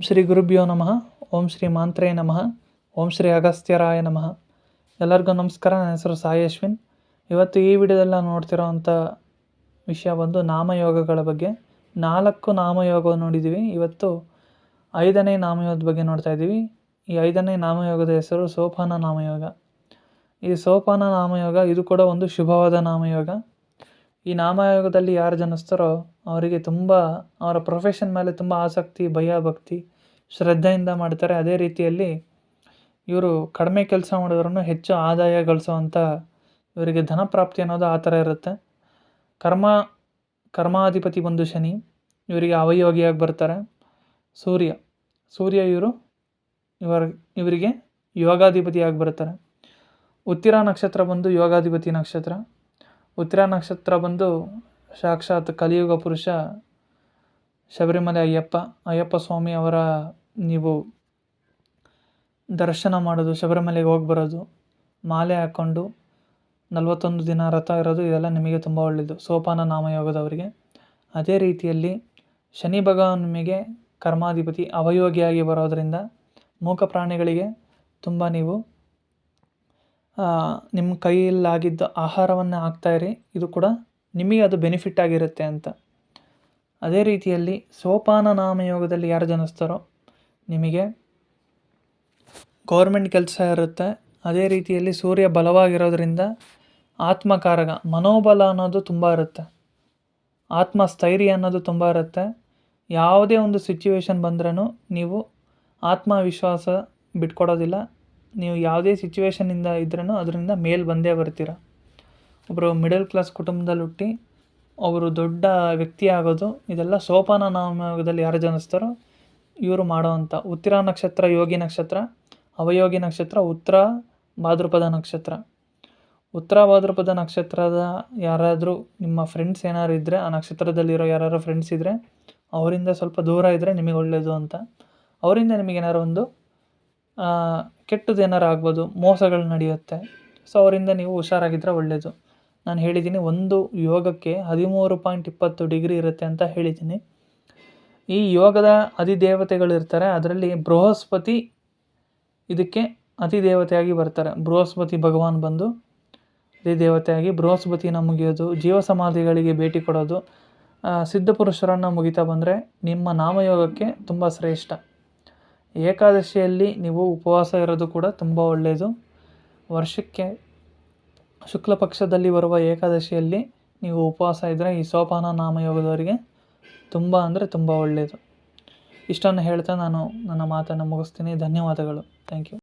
ಶ್ರೀ ಗುರುಭ್ಯೋ ನಮಃ. ಓಂ ಶ್ರೀ ಮಾಂತ್ರೇ ನಮಃ. ಓಂ ಶ್ರೀ ಅಗಸ್ತ್ಯರಾಯ ನಮಃ. ಎಲ್ಲರಿಗೂ ನಮಸ್ಕಾರ. ನನ್ನ ಹೆಸರು ಸಾಯಿ ಅಶ್ವಿನ್. ಇವತ್ತು ಈ ವಿಡಿಯೋದಲ್ಲಿ ನಾವು ನೋಡ್ತಿರೋವಂಥ ವಿಷಯ ಬಂದು ನಾಮಯೋಗಗಳ ಬಗ್ಗೆ. ನಾಲ್ಕು ನಾಮಯೋಗ ನೋಡಿದ್ದೀವಿ. ಇವತ್ತು ಐದನೇ ನಾಮಯೋಗದ ಬಗ್ಗೆ ನೋಡ್ತಾ ಇದ್ದೀವಿ. ಈ ಐದನೇ ನಾಮಯೋಗದ ಹೆಸರು ಸೋಪಾನ ನಾಮಯೋಗ. ಈ ಸೋಪಾನ ನಾಮಯೋಗ ಇದು ಕೂಡ ಒಂದು ಶುಭವಾದ ನಾಮಯೋಗ. ಈ ನಾಮಯೋಗದಲ್ಲಿ ಯಾರು ಜನಿಸ್ತಾರೋ ಅವರಿಗೆ ತುಂಬ, ಅವರ ಪ್ರೊಫೆಷನ್ ಮೇಲೆ ತುಂಬ ಆಸಕ್ತಿ, ಭಯ, ಭಕ್ತಿ, ಶ್ರದ್ಧೆಯಿಂದ ಮಾಡ್ತಾರೆ. ಅದೇ ರೀತಿಯಲ್ಲಿ ಇವರು ಕಡಿಮೆ ಕೆಲಸ ಮಾಡಿದ್ರೂ ಹೆಚ್ಚು ಆದಾಯ ಗಳಿಸುವಂಥ ಇವರಿಗೆ ಧನ ಪ್ರಾಪ್ತಿ ಅನ್ನೋದು ಆ ಥರ ಇರುತ್ತೆ. ಕರ್ಮ, ಕರ್ಮಾಧಿಪತಿ ಬಂದು ಶನಿ, ಇವರಿಗೆ ಅವಯೋಗಿಯಾಗಿ ಬರ್ತಾರೆ. ಸೂರ್ಯ ಸೂರ್ಯ ಇವರು ಇವರ, ಇವರಿಗೆ ಯೋಗಾಧಿಪತಿಯಾಗಿ ಬರ್ತಾರೆ. ಉತ್ತಿರ ನಕ್ಷತ್ರ ಬಂದು ಯೋಗಾಧಿಪತಿ ನಕ್ಷತ್ರ. ಉತ್ತಿರ ನಕ್ಷತ್ರ ಬಂದು ಸಾಕ್ಷಾತ್ ಕಲಿಯುಗ ಪುರುಷ ಶಬರಿಮಲೆ ಅಯ್ಯಪ್ಪ ಅಯ್ಯಪ್ಪ ಸ್ವಾಮಿ ಅವರ ನೀವು ದರ್ಶನ ಮಾಡೋದು, ಶಬರಿಮಲೆಗೆ ಹೋಗಿ ಬರೋದು, ಮಾಲೆ ಹಾಕ್ಕೊಂಡು ನಲವತ್ತೊಂದು ದಿನ ರಥ ಇರೋದು, ಇದೆಲ್ಲ ನಿಮಗೆ ತುಂಬ ಒಳ್ಳೆಯದು. ಸೋಪಾನ ನಾಮಯೋಗದವರಿಗೆ. ಅದೇ ರೀತಿಯಲ್ಲಿ ಶನಿ ಭಗವಾನ್ ನಿಮಗೆ ಕರ್ಮಾಧಿಪತಿ, ಅವಯೋಗಿಯಾಗಿ ಬರೋದರಿಂದ ಮೂಕ ಪ್ರಾಣಿಗಳಿಗೆ ತುಂಬ ನೀವು ನಿಮ್ಮ ಕೈಯಲ್ಲಾಗಿದ್ದ ಆಹಾರವನ್ನು ಹಾಕ್ತಾಯಿರಿ ಇದು ಕೂಡ ನಿಮಗೆ ಅದು ಬೆನಿಫಿಟ್ ಆಗಿರುತ್ತೆ ಅಂತ. ಅದೇ ರೀತಿಯಲ್ಲಿ ಸೋಪಾನ ನಾಮಯೋಗದಲ್ಲಿ ಯಾರು ಜನಿಸ್ತಾರೋ ನಿಮಗೆ ಗೌರ್ಮೆಂಟ್ ಕೆಲಸ ಇರುತ್ತೆ. ಅದೇ ರೀತಿಯಲ್ಲಿ ಸೂರ್ಯ ಬಲವಾಗಿರೋದ್ರಿಂದ ಆತ್ಮಕಾರಕ, ಮನೋಬಲ ಅನ್ನೋದು ತುಂಬ ಇರುತ್ತೆ. ಆತ್ಮಸ್ಥೈರ್ಯ ಅನ್ನೋದು ತುಂಬ ಇರುತ್ತೆ. ಯಾವುದೇ ಒಂದು ಸಿಚುವೇಶನ್ ಬಂದ್ರೂ ನೀವು ಆತ್ಮವಿಶ್ವಾಸ ಬಿಟ್ಕೊಡೋದಿಲ್ಲ. ನೀವು ಯಾವುದೇ ಸಿಚುವೇಶನಿಂದ ಇದ್ರೂ ಅದರಿಂದ ಮೇಲ್ ಬಂದೇ ಬರ್ತೀರ. ಒಬ್ಬರು ಮಿಡಲ್ ಕ್ಲಾಸ್ ಕುಟುಂಬದಲ್ಲಿ ಹುಟ್ಟಿ ಅವರು ದೊಡ್ಡ ವ್ಯಕ್ತಿ ಆಗೋದು, ಇದೆಲ್ಲ ಸೋಪಾನ ನಾಮದಲ್ಲಿ ಯಾರು ಜನಿಸ್ತಾರೋ ಇವರು ಮಾಡೋವಂಥ ಉತ್ತಿರ ನಕ್ಷತ್ರ, ಯೋಗಿ ನಕ್ಷತ್ರ, ಅವಯೋಗಿ ನಕ್ಷತ್ರ, ಉತ್ತರ ಭಾದ್ರಪದ ನಕ್ಷತ್ರ. ಉತ್ತರ ಭಾದ್ರಪದ ನಕ್ಷತ್ರದ ಯಾರಾದರೂ ನಿಮ್ಮ ಫ್ರೆಂಡ್ಸ್ ಏನಾದ್ರು ಇದ್ದರೆ ಆ ನಕ್ಷತ್ರದಲ್ಲಿರೋ ಯಾರಾದ್ರು ಫ್ರೆಂಡ್ಸ್ ಇದ್ದರೆ ಅವರಿಂದ ಸ್ವಲ್ಪ ದೂರ ಇದ್ದರೆ ನಿಮಗೆ ಒಳ್ಳೆಯದು ಅಂತ. ಅವರಿಂದ ನಿಮಗೆ ಏನಾರು ಒಂದು ಕೆಟ್ಟದ್ದು ಏನಾರು ಆಗ್ಬೋದು, ಮೋಸಗಳು ನಡೆಯುತ್ತೆ. ಸೊ ಅವರಿಂದ ನೀವು ಹುಷಾರಾಗಿದ್ದರೆ ಒಳ್ಳೆಯದು ನಾನು ಹೇಳಿದ್ದೀನಿ ಒಂದು ಯೋಗಕ್ಕೆ ಹದಿಮೂರು ಪಾಯಿಂಟ್ ಇಪ್ಪತ್ತು ಡಿಗ್ರಿ ಇರುತ್ತೆ ಅಂತ ಹೇಳಿದ್ದೀನಿ ಈ ಯೋಗದ ಅಧಿದೇವತೆಗಳಿರ್ತಾರೆ ಅದರಲ್ಲಿ ಬೃಹಸ್ಪತಿ ಇದಕ್ಕೆ ಅತಿದೇವತೆಯಾಗಿ ಬರ್ತಾರೆ. ಬೃಹಸ್ಪತಿ ಭಗವಾನ್ ಬಂದು ಅತಿದೇವತೆಯಾಗಿ ಬೃಹಸ್ಪತಿನ ಮುಗಿಯೋದು, ಜೀವ ಸಮಾಧಿಗಳಿಗೆ ಭೇಟಿ ಕೊಡೋದು ಸಿದ್ಧಪುರುಷರನ್ನು ಮುಗಿತಾ ಬಂದರೆ ನಿಮ್ಮ ನಾಮಯೋಗಕ್ಕೆ ತುಂಬ ಶ್ರೇಷ್ಠ. ಏಕಾದಶಿಯಲ್ಲಿ ನೀವು ಉಪವಾಸ ಇರೋದು ಕೂಡ ತುಂಬ ಒಳ್ಳೆಯದು ವರ್ಷಕ್ಕೆ ಶುಕ್ಲ ಪಕ್ಷದಲ್ಲಿ ಬರುವ ಏಕಾದಶಿಯಲ್ಲಿ ನೀವು ಉಪವಾಸ ಇದ್ದರೆ ಈ ಸೋಪಾನ ನಾಮಯೋಗದವರಿಗೆ ತುಂಬ ಅಂದರೆ ತುಂಬ ಒಳ್ಳೆಯದು ಇಷ್ಟನ್ನು ಹೇಳ್ತಾ ನಾನು ನನ್ನ ಮಾತನ್ನು ಮುಗಿಸ್ತೀನಿ. ಧನ್ಯವಾದಗಳು. Thank you